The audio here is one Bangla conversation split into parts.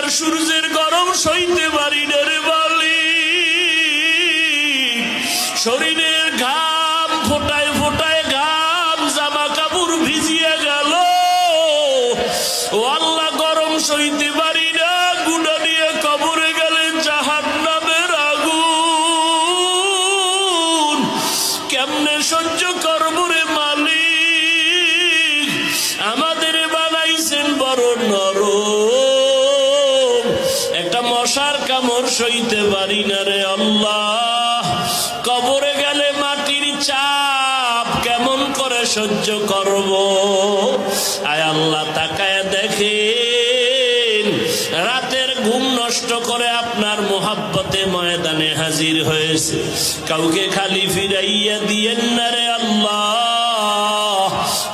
আর সূর্যের গরম সইতে পারি না রে বালি। শরীরের ঘাম ফোটায় ফোটায় ঘাম জামা কাপড় ভিজিয়ে গেল। ও আল্লাহ, গরম সইতে পারি না গুণা নিয়ে কবরে গেলেন জাহান নামের আগুন। কেমনে সহ্য করব রে মালিক? আমাদের বানাইছেন বড় নরম কামড় সইতে পারি না রে আল্লাহ। কবরে গেলে মাটির চাপ কেমন করে সহ্য করব? আয় আল্লাহ, তাকায় দেখেন, রাতের ঘুম নষ্ট করে আপনার মোহাব্বতে ময়দানে হাজির হয়েছে। কাউকে খালি ফিরাইয়া দিয়েন না রে আল্লাহ।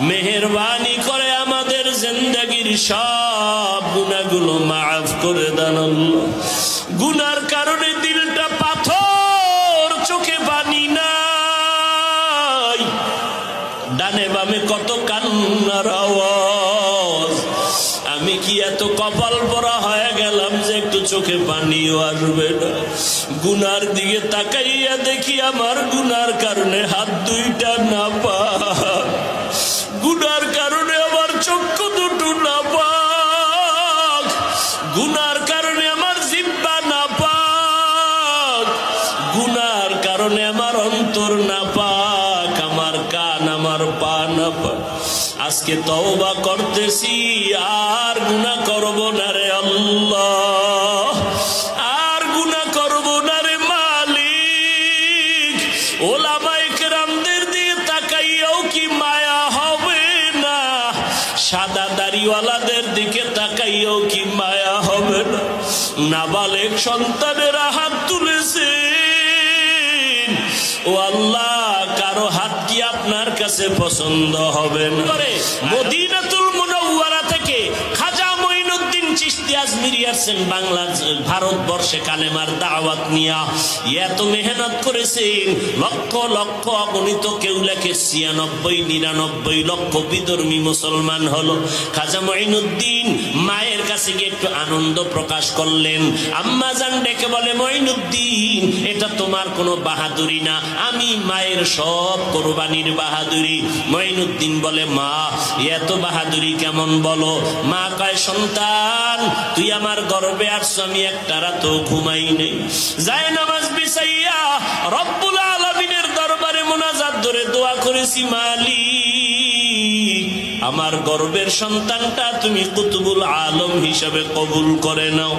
মেহরবানি করে আমাদের জিন্দগির সব গুণাগুলো মাফ করে দেন আল্লাহ। গুনার কারণে দিলটা পাথর চোখে পানি নাই। ডানে বামে কত কান্নার আওয়াজ। আমি কি এত কপাল পরা হয়ে গেলাম যে একটু চোখে পানিও আসবে না? গুনার দিকে তাকাইয়া দেখি আমার গুনার কারণে হাত দুইটা না পা না পাক, আমার কান, আমার পা না পাক আজকে তওবা করতেছি, আর গুনাহ করব না রে আল্লাহ। আর গুনাহ করব না রে মালিক। ওলামায়ে কেরামদের দিয়ে তাকাইয়াও কি মায়া হবে না? সাদা দাড়িওয়ালাদের দিকে তাকাইয়াও কি মায়া হবে না? নাবালেক সন্তানেরা হাত তুলেছে ও আল্লাহ, কারও হাত কি আপনার কাছে পছন্দ হবে? না মদিনাতুল মুনাওয়ারা থেকে খাজা মঈনুদ্দিন চিশতি আজমিরি আসছেন বাংলা ভারতবর্ষে কালেমার দাওয়াত নিয়া। এত মেহনত করেছেন, লক্ষ লক্ষ অগণিত কেউ লেখে ছিয়ানব্বই, নিরানব্বই লক্ষ বিধর্মী মুসলমান হলো। খাজা মঈনুদ্দিন কাছে গিয়ে একটু আনন্দ প্রকাশ করলেন। আম্মা জান ডেকে বলে, মঈনুদ্দিন, এটা তোমার কোনো বাহাদুরি না। আমি মায়ের সব কোরবানির বাহাদুরি। মঈনুদ্দিন বলে, মা, এত বাহাদুরি কেমন বলো? মা কয়, সন্তান, তুই আমার গর্বে আসছো আমি একটা রাতও ঘুমাই নেই। যায় নামাজ বিছাইয়া রব্বুল আলমিনের দরবারে মোনাজাত ধরে দোয়া করেছি, মালিক আমার গর্বের সন্তানটা তুমি কুতুবুল আলম হিসাবে কবুল করে নাও।